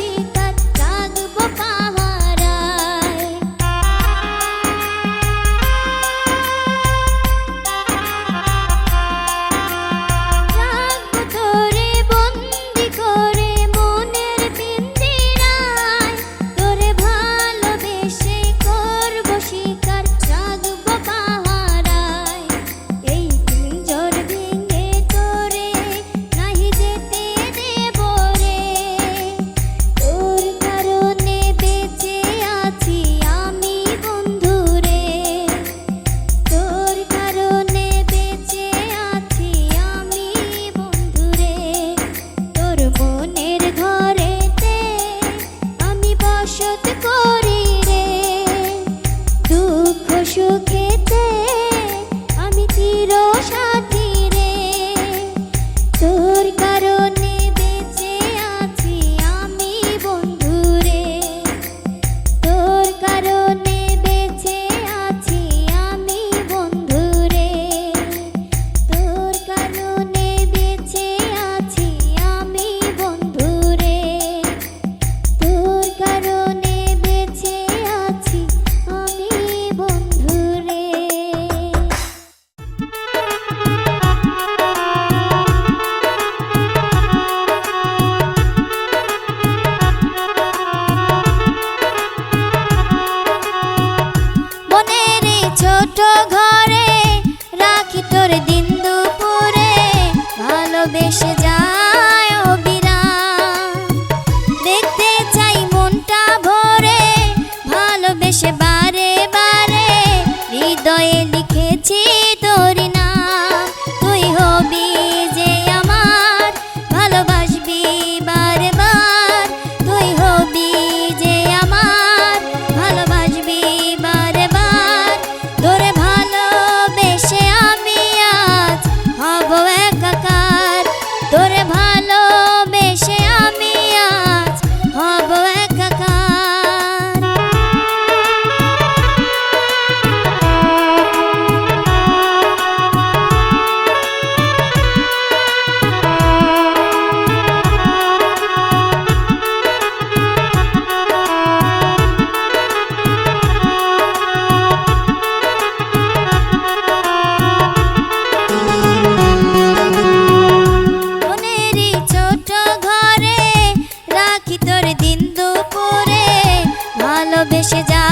necesita. 是 রাখি তোর দিন দুপুরে ভালোবেসে যা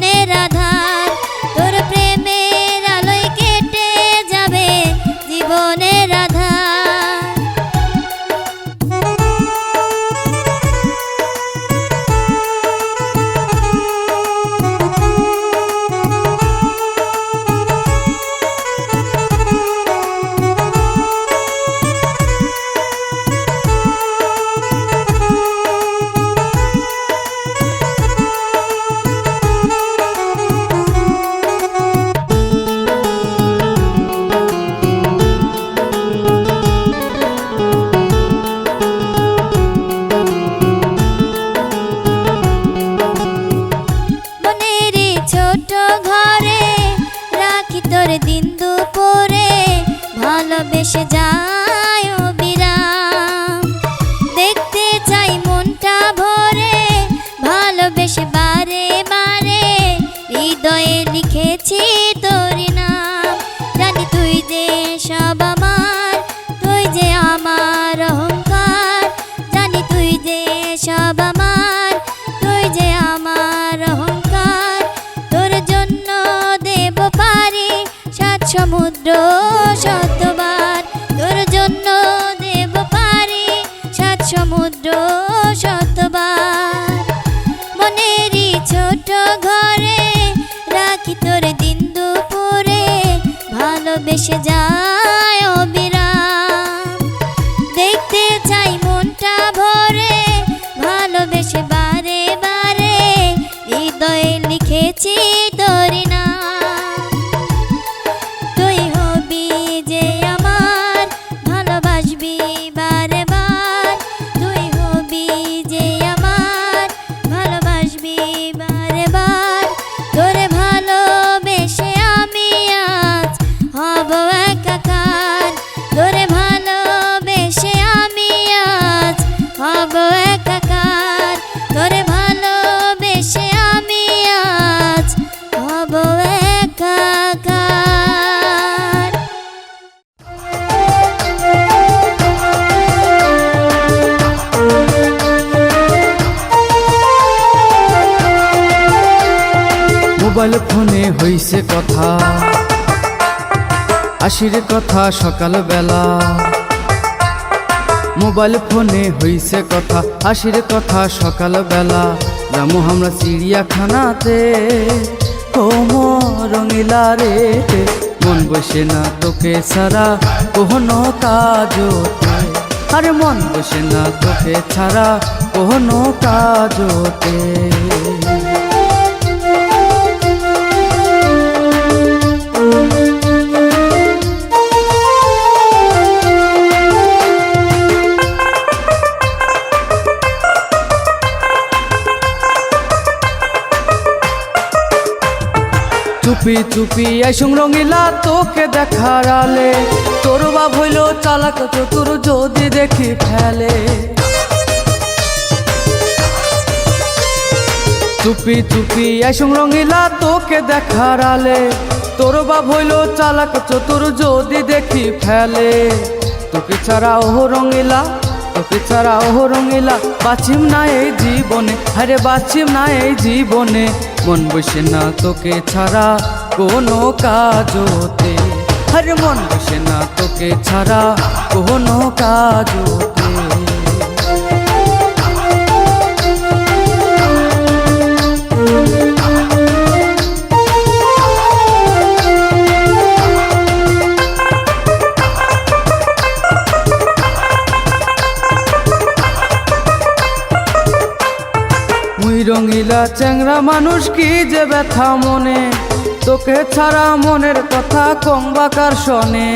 জীবনের শতবার তোর জন্য দেব পারি সাত সমুদ্র শতবার মনেরই ছোট ঘরে রাখি তোর দিন দুপুরে, ভালোবেসে যায় অবিরাম। দেখতে চাই মনটা ভরে আশির কথা সকাল বেলা মোবাইল ফোনে হইছে কথা আশির কথা সকাল বেলা যাব আমরা চিড়িয়াখানাতে, ও রঙিলা রে মন বসে না তোকে ছাড়া কোনো কাজ আরে মন বসে না তোকে ছাড়া কোনো কাজতে। চুপি চুপি আইসুং রঙিলা তোকে দেখার আলে। তোর বাপ হইল চালাক চতুর যদি দেখি ফেলে। চুপি চুপি আইসুং রঙিলা তোকে দেখার আলে। তোর বাপ হইল চালাক চতুর যদি দেখি ফেলে। তোকে ছাড়া ও রঙিলা, তোকে ছাড়া ও রঙিলা, বাছিম না এই জীবনে। আরে বাছিম না এই জীবনে। মন বসে না তোকে ছাড়া কোনো কাজতে আরে মন বসে না তোকে ছাড়া কোনো কাজতে মুই রঙিলা চ্যাংরা মানুষ কি যে ব্যথা মনে? তোকে ছাড়া মনের কথা কম্বাকার শনে?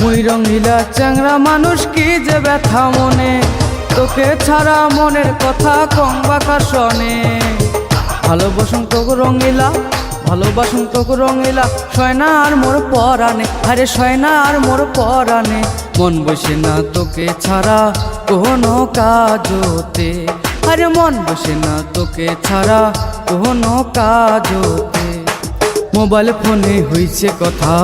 মুই রঙিলা চ্যাংরা মানুষ কি যে ব্যথা মনে? তোকে ছাড়া মনের কথা কম শোনে? ভালোবাসুন তোকে রঙিলা ভালোবাসুন তোকে রঙিলা সয়না আর মোর পরানে আরে সয়না আর মোর পরানে মন বসে না তোকে ছাড়া কোনো কাজতে। আরে মন বসে না তোকে ছাড়া কোনো কাজতে। মোবাইল ফোনে হইছে কথা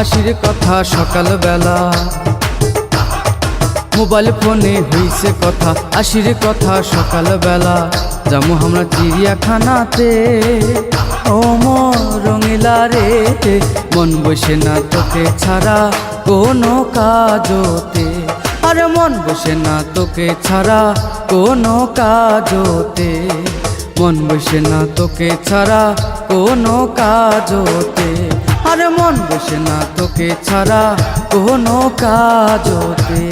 আশির কথা সকালবেলা। মোবাইল ফোনে হইছে কথা, আশির কথা সকালবেলা। যাব আমরা চিড়িয়াখানাতে, ও রঙিলা রে মন বসে না তোকে ছাড়া কোনো কাজতে। আরে মন বসে না তোকে ছাড়া কোনো কাজতে। মন বসে না তোকে ছাড়া কোনো কাজতে। আরে মন বসে না তোকে ছাড়া কোনো কাজতে।